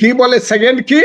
কি বলে সেকেন্ড কি?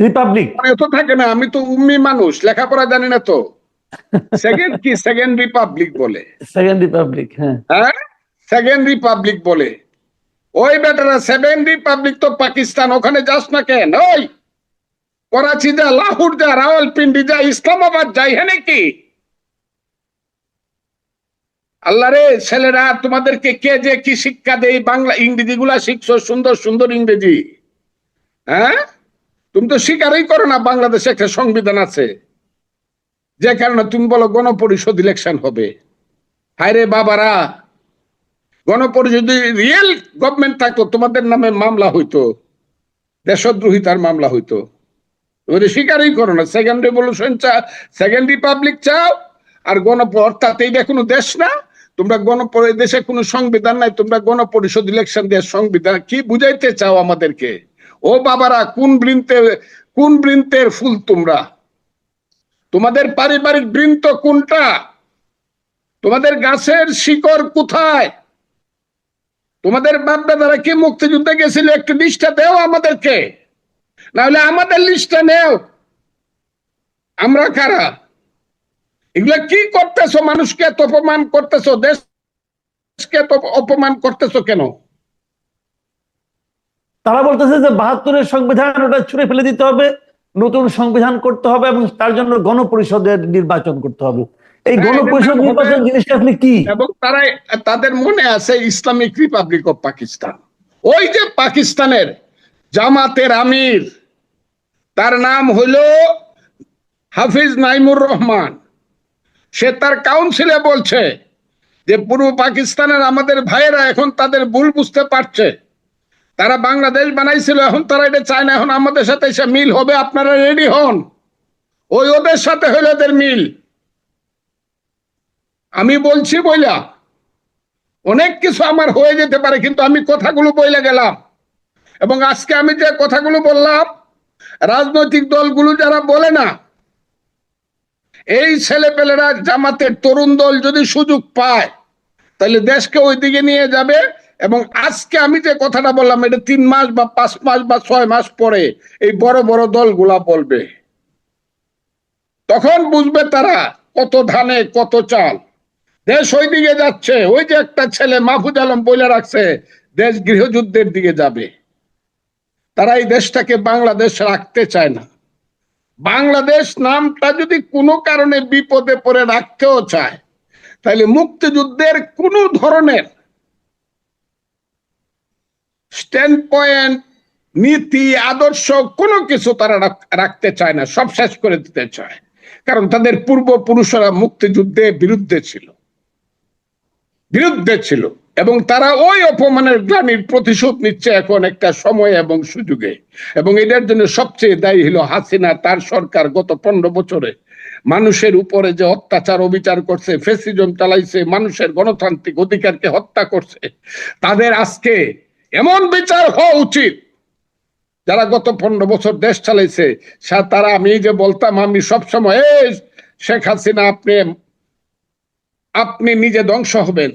রিপাবলিক মনে তো থাকে না আমি তো উম্মি মানুষ লেখাপড়া জানি না তো। সেকেন্ড কি? সেকেন্ড রিপাবলিক বলে। সেকেন্ড রিপাবলিক হ্যাঁ। হ্যাঁ? সেকেন্ড রিপাবলিক বলে। ওই বেটারা সেভেন রিপাবলিক তো পাকিস্তান ওখানে যাস না কেন? ওই করাচি যা লাহোর যা রাওয়ালপিন্ডি যা ইসলামাবাদ যাই হ্যাঁ নাকি? আল্লাহ রে ছেলেরা তোমাদেরকে কে যে কি শিক্ষা দেয় বাংলা ইংরেজি গুলা শিখছো সুন্দর সুন্দর ইংরেজি। হ্যাঁ? তুমি তো স্বীকারই করো না বাংলাদেশে একটা সংবিধান আছে, যে কারণে তুমি বলো গণপরিষদ ইলেকশন হবে। হায় রে বাবারা, গণপরিষদ রিয়েল গভর্নমেন্ট থাকতো, তোমাদের নামে মামলা হইতো, দেশদ্রোহিতার মামলা হইতো। তুমি স্বীকারই করো না সেকেন্ড রেভলিউশন চা সেকেন্ড রিপাবলিক চাও, আর গণ, অর্থাৎ এইটা কোনো দেশ না, তোমরা গণপরি দেশে কোনো সংবিধান নাই, তোমরা গণপরিষদ ইলেকশন দিয়ে সংবিধান, কি বুঝাইতে চাও আমাদেরকে? ও বাবারা, কোন বৃন্তে, কোন বৃন্তের ফুল তোমরা? তোমাদের পারিবারিক বৃন্ত কোনটা? তোমাদের গাছের শিকড় কোথায়? তোমাদের বাপ দাদারা কি মুক্তিযুদ্ধে গেছিল? একটু লিস্টটা দেও আমাদেরকে। নাহলে আমাদের লিস্টটা নেও। আমরা কারা? এগুলা কি করতেছো? মানুষকে এত অপমান করতেছো? দেশকে এত অপমান করতেছো কেন? তারা বলতেছে যে বাহাত্তরের সংবিধান ওটা ছুড়ে ফেলে দিতে হবে নতুন সংবিধান করতে হবে এবং তার জন্য গণপরিষদের নির্বাচন করতে হবে। এই হ্যাঁ, গণপরিষদ নির্বাচন জিনিসটা আপনি কি? এবং তারা তাদের মনে আছে ইসলামিক রিপাবলিক অফ পাকিস্তান। ওই যে পাকিস্তানের জামাতের আমির তার নাম হইল হাফিজ নাইমুর রহমান। সে তার কাউন্সিলে বলছে যে পূর্ব পাকিস্তানের আমাদের ভাইয়েরা এখন তাদের ভুল বুঝতে পারছে। তারা বাংলাদেশ বানাইছিল, এখন তারা এটা চায় না, এখন আমাদের সাথে এসে মিল হবে, আপনারা রেডি হন। ওই ওদের সাথে হইল ওদের মিল। আমি বলছি বইলা, অনেক কিছু আমার হয়ে যেতে পারে, কিন্তু আমি কথাগুলো বইলে গেলাম। এবং আজকে আমি যে কথাগুলো বললাম, রাজনৈতিক দলগুলো যারা বলে না, এই ছেলেপেলেরা জামাতের তরুণ দল যদি সুযোগ পায়, তাহলে দেশকে ওই দিকে নিয়ে যাবে এবং আজকে আমি যে কথাটা বললাম, এটা তিন মাস বা পাঁচ মাস বা ছয় মাস পরে এই বড় বড় দলগুলা বলবে। তখন বুঝবে তারা কত ধানে, কত চাল। দেশ ওই দিকে যাচ্ছে, ওই যে একটা ছেলে মাহফুজ আলম বলে রাখছে, দেশ গৃহযুদ্ধের দিকে যাবে। তারা এই দেশটাকে বাংলাদেশ রাখতে চায় না। বাংলাদেশ নামটা যদি কোনো কারণে বিপদে পড়ে রাখতেও চায়, তাহলে মুক্তিযুদ্ধের কোনো ধরনের স্ট্যান্ড পয়েন্ট নীতি, আদর্শ, কোনো কিছু তারা রাখতে চায় না, সব শেষ করে দিতে চায়। কারণ তাদের পূর্বপুরুষরা মুক্তিযুদ্ধে বিরুদ্ধে ছিল। বিরুদ্ধে ছিল। এবং তারা ওই অপমানের গ্লানির প্রতিশোধ নিচ্ছে এখন একটা সময় এবং সুযোগে। এবং এটার জন্য সবচেয়ে দায়ী হলো হাসিনা, তার সরকার গত পনেরো বছরে মানুষের উপরে যে অত্যাচার, অবিচার করছে, ফেসিজম চালাইছে, মানুষের গণতান্ত্রিক অধিকারকে হত্যা করছে। তাদের আজকে এমন বিচার হওয়া উচিত। যারা গত পনেরো বছর দেশ চালাইছে তারা আমি যে বলতাম, আমি সবসময় শেখ হাসিনা, আপনি আপনি নিজে ধ্বংস হবেন।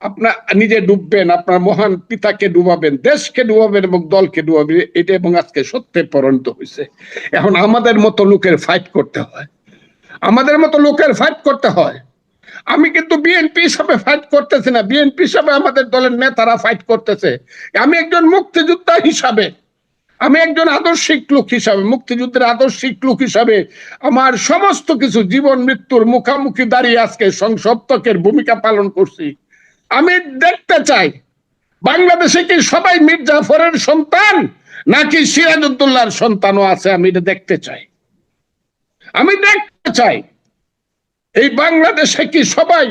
আপনার, নিজে ডুববেন, আপনার মহান পিতাকে ডুবাবেন, দেশকে ডুবাবেন এবং দলকে ডুবাবেন। এটা এবং আজকে সত্যে পরিণত হয়েছে এখন আমাদের মতো লোকের ফাইট করতে হয়। আমাদের মতো লোকের ফাইট করতে হয়। আমি কিন্তু বিএনপি হিসাবে ফাইট করতেছি না। বিএনপি হিসাবে আমাদের দলের নেতারা ফাইট করতেছে। আমি একজন মুক্তিযোদ্ধা হিসাবে, আমি একজন আদর্শিক লোক হিসাবে, মুক্তিযুদ্ধের আদর্শিক লোক হিসাবে আমার সমস্ত কিছু, জীবন, মৃত্যুর মুখামুখি দাঁড়িয়ে আজকে সংসপ্তকের ভূমিকা পালন করছি। আমি দেখতে চাই, বাংলাদেশে কি সবাই মীর জাফরের সন্তান, নাকি সিরাজউদ্দৌলার সন্তানও আছে? আমি এটা দেখতে চাই। আমি দেখতে চাই। এই বাংলাদেশে কি সবাই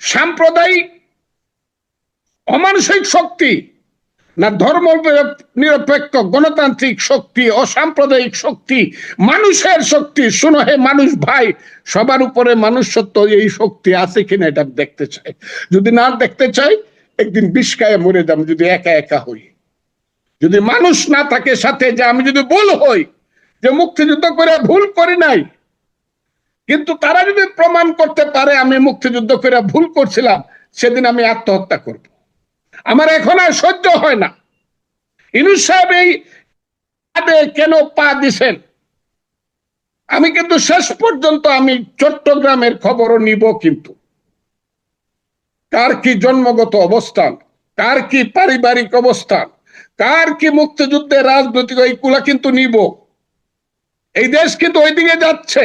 সাম্প্রদায়িক অমানসিক শক্তি না ধর্ম নিরপেক্ষ গণতান্ত্রিক শক্তি, অসাম্প্রদায়িক শক্তি, মানুষের শক্তি? শুনো হে মানুষ ভাই, সবার উপরে মানুষ সত্য এই শক্তি আছে কিনা এটা দেখতে চাই। যদি না দেখতে চাই, একদিন বিষকায় মরে যাম যদি একা একা হই। যদি মানুষ না থাকে সাথে, যে আমি যদি ভুল হই, যে মুক্তিযুদ্ধ করে ভুল করি নাই কিন্তু তারা যদি প্রমাণ করতে পারে আমি মুক্তিযুদ্ধ করে ভুল করছিলাম, সেদিন আমি আত্মহত্যা করব। আমার এখন আর সহ্য হয় না। ইনুস সাহেব এই কেন পা দিছেন? আমি কিন্তু শেষ পর্যন্ত আমি চট্টগ্রামের খবরও নিব কিন্তু। কার কি জন্মগত অবস্থান, কার কি পারিবারিক অবস্থান, কার কি মুক্তিযুদ্ধের রাজনৈতিক এইগুলা কিন্তু নিব। এই দেশ কিন্তু ওইদিকে যাচ্ছে।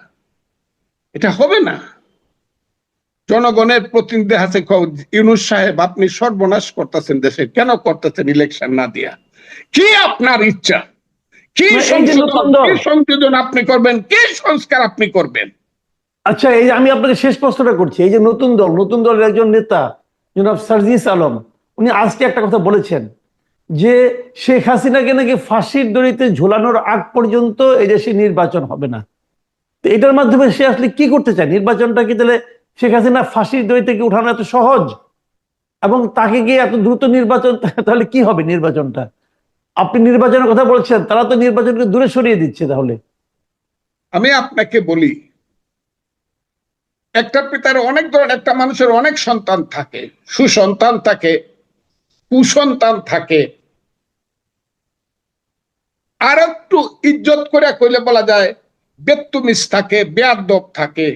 এটা হবে না। জনগণের প্রতিনিধি আছে ইউনুস সাহেব আপনি সর্বনাশ করতেছেন দেশে কেন করতেছেন ইলেকশন না দিয়া? কি আপনার ইচ্ছা? কি সংযোজন আপনি করবেন? কি সংস্কার আপনি করবেন? আচ্ছা এই যে আমি আপনাকে শেষ প্রশ্নটা করছি। এই যে নতুন দল নতুন দলের একজন নেতা জনাব সার্জিস আলম উনি আজকে একটা কথা বলেছেন যে শেখ হাসিনাকে নাকি ফাঁসির দড়িতে ঝোলানোর আগ পর্যন্ত এই দেশে নির্বাচন হবে না। এটার মাধ্যমে সে আসলে কি করতে চায়? নির্বাচনটা কি তাহলে শেখ হাসিনা ফাঁসির দড়ি থেকে উঠানো এত সহজ? এবং তাকে গিয়ে এত দ্রুত নির্বাচন, তাহলে কি হবে নির্বাচনটা? আপনি নির্বাচনের কথা বলছেন, তারা তো নির্বাচনকে দূরে সরিয়ে দিচ্ছে তাহলে। আমি আপনাকে বলি, একটা পিতার অনেক ধরনের, একটা মানুষের অনেক সন্তান থাকে, সুসন্তান থাকে, কুসন্তান থাকে। আর একটু ইজ্জত করে কইলে বলা যায় বেত্তুমিস থাকে, বেয়াদব থাকে।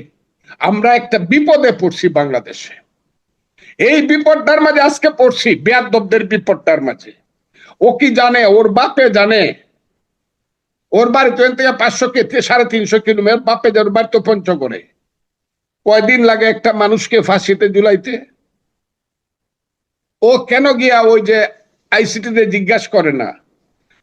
আমরা একটা বিপদে পড়ছি বাংলাদেশে। এই বিপদটার মাঝে আজকে পড়ছি, বেয়াদবদের বিপদটার মাঝে। ও কি জানে, ওর বাপে জানে? ওর বাড়ি তো থেকে পাঁচশো কে সাড়ে তিনশো কিলোমিটার, বাপে যার বাড়ি তো পঞ্চগড়ে। কয়দিন লাগে একটা মানুষকে ফাঁসিতে জুলাইতে ও কেন গিয়া ওই যে আইসিটিতে জিজ্ঞাসা করে না?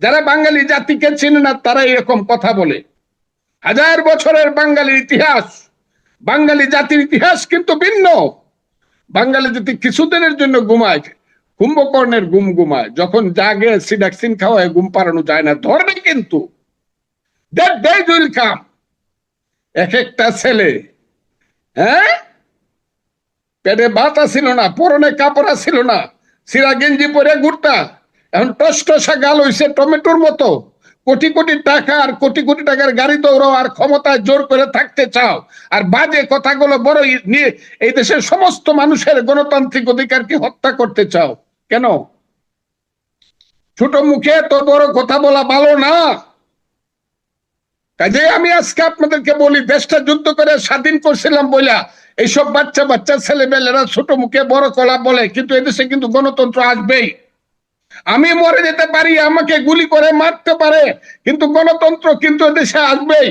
যারা বাঙালি জাতিকে চিনে না তারা এরকম কথা বলে। হাজার বছরের বাঙালির ইতিহাস, বাঙালি জাতির ইতিহাস কিন্তু ভিন্ন। বাঙালি জাতি কিছুদিনের জন্য ঘুমায়, কুম্ভকর্ণের ঘুম ঘুমায়, যখন জাগে, সিডাক্সিন খাওয়ায় গুম পাড়ানো যায় না ধরবে কিন্তু। Come এক একটা ছেলে হ্যাঁ? পেটে ভাত ছিল না, পরনে কাপড় ছিল না, সিরা গেঞ্জি পরে ঘুরতা এখন টসটসা গাল হইছে টমেটোর মতো। কোটি কোটি টাকা আর কোটি কোটি টাকার গাড়ি দৌড়াও আর ক্ষমতায় জোর করে থাকতে চাও। আর বাজে কথাগুলো বড় নিয়ে এই দেশের সমস্ত মানুষের গণতান্ত্রিক অধিকারকে হত্যা করতে চাও? কেন? ছোট মুখে তো বড় কথা বলা ভালো না। কাজে আমি আজকে আপনাদেরকে বলি, দেশটা যুদ্ধ করে স্বাধীন করছিলাম বইলা। এইসব বাচ্চা বাচ্চা ছেলেমেয়েরা ছোট মুখে বড় কলা বলে, কিন্তু এদেশে কিন্তু গণতন্ত্র আসবেই। আমি মরে যেতে পারি, আমাকে গুলি করে মারতে পারে, কিন্তু গণতন্ত্র কিন্তু এদেশে আসবেই।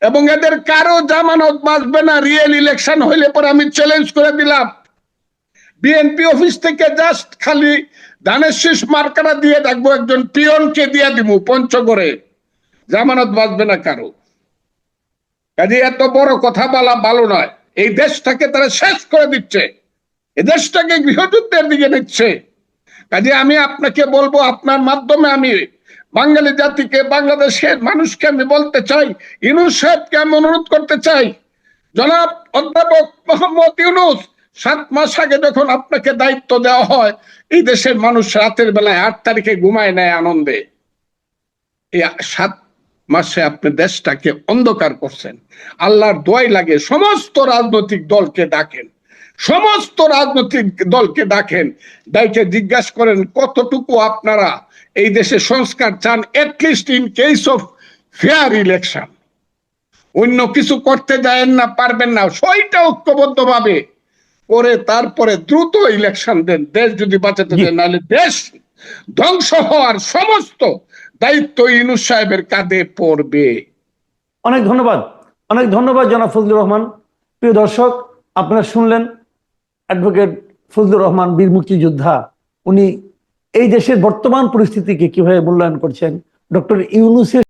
এবং এদের কারও জামানত বাঁচবে না রিয়েল ইলেকশন হইলে পরে আমি চ্যালেঞ্জ করে দিলাম। বিএনপি অফিস থেকে জাস্ট খালি ধানের শীষ মার্কাটা দিয়ে রাখব একজন পিয়নকে দিয়ে দিব পঞ্চগড়ে। জামানত বাঁচবে না কারও। কাজে এত বড় কথা বলা ভালো নয়। এই দেশটাকে তারা শেষ করে দিচ্ছে। এই দেশটাকে গৃহযুদ্ধের দিকে নিচ্ছে। কাজে আমি আপনাকে বলব, আপনার মাধ্যমে আমি বাঙালি জাতিকে, বাংলাদেশের মানুষকে আমি বলতে চাই ইউনুস সাহেবকে আমি অনুরোধ করতে চাই। জনাব অধ্যাপক মোহাম্মদ ইউনুস, সাত মাস আগে যখন আপনাকে দায়িত্ব দেওয়া হয়, এই দেশের মানুষ রাতের বেলায় আট তারিখে ঘুমায় নেয় আনন্দে। সাত মাসে আপনি দেশটাকে অন্ধকার করছেন। আল্লাহর দোয়াই লাগে, সমস্ত রাজনৈতিক দলকে ডাকেন। সমস্ত রাজনৈতিক দলকে ডাকেন, ডাইকে জিজ্ঞাসা করেন, কতটুকু আপনারা এই দেশে সংস্কার চান? At least in case of fair election অন্য কিছু করতে যায়েন না, পারবেন না। সইটা ঐক্যবদ্ধ ভাবে করে তারপরে দ্রুত ইলেকশন দেন। দেশ যদি বাঁচাতে। দেন, নাহলে দেশ ধ্বংস হওয়ার সমস্ত দায়িত্ব ইনুস সাহেবের কাঁধে পড়বে। অনেক ধন্যবাদ। অনেক ধন্যবাদ জনাব ফজলুর রহমান। প্রিয় দর্শক, আপনারা শুনলেন অ্যাডভোকেট ফজলুর রহমান, বীর মুক্তিযোদ্ধা, উনি এই দেশের বর্তমান পরিস্থিতিকে কীভাবে মূল্যায়ন করছেন? ডক্টর ইউনুসের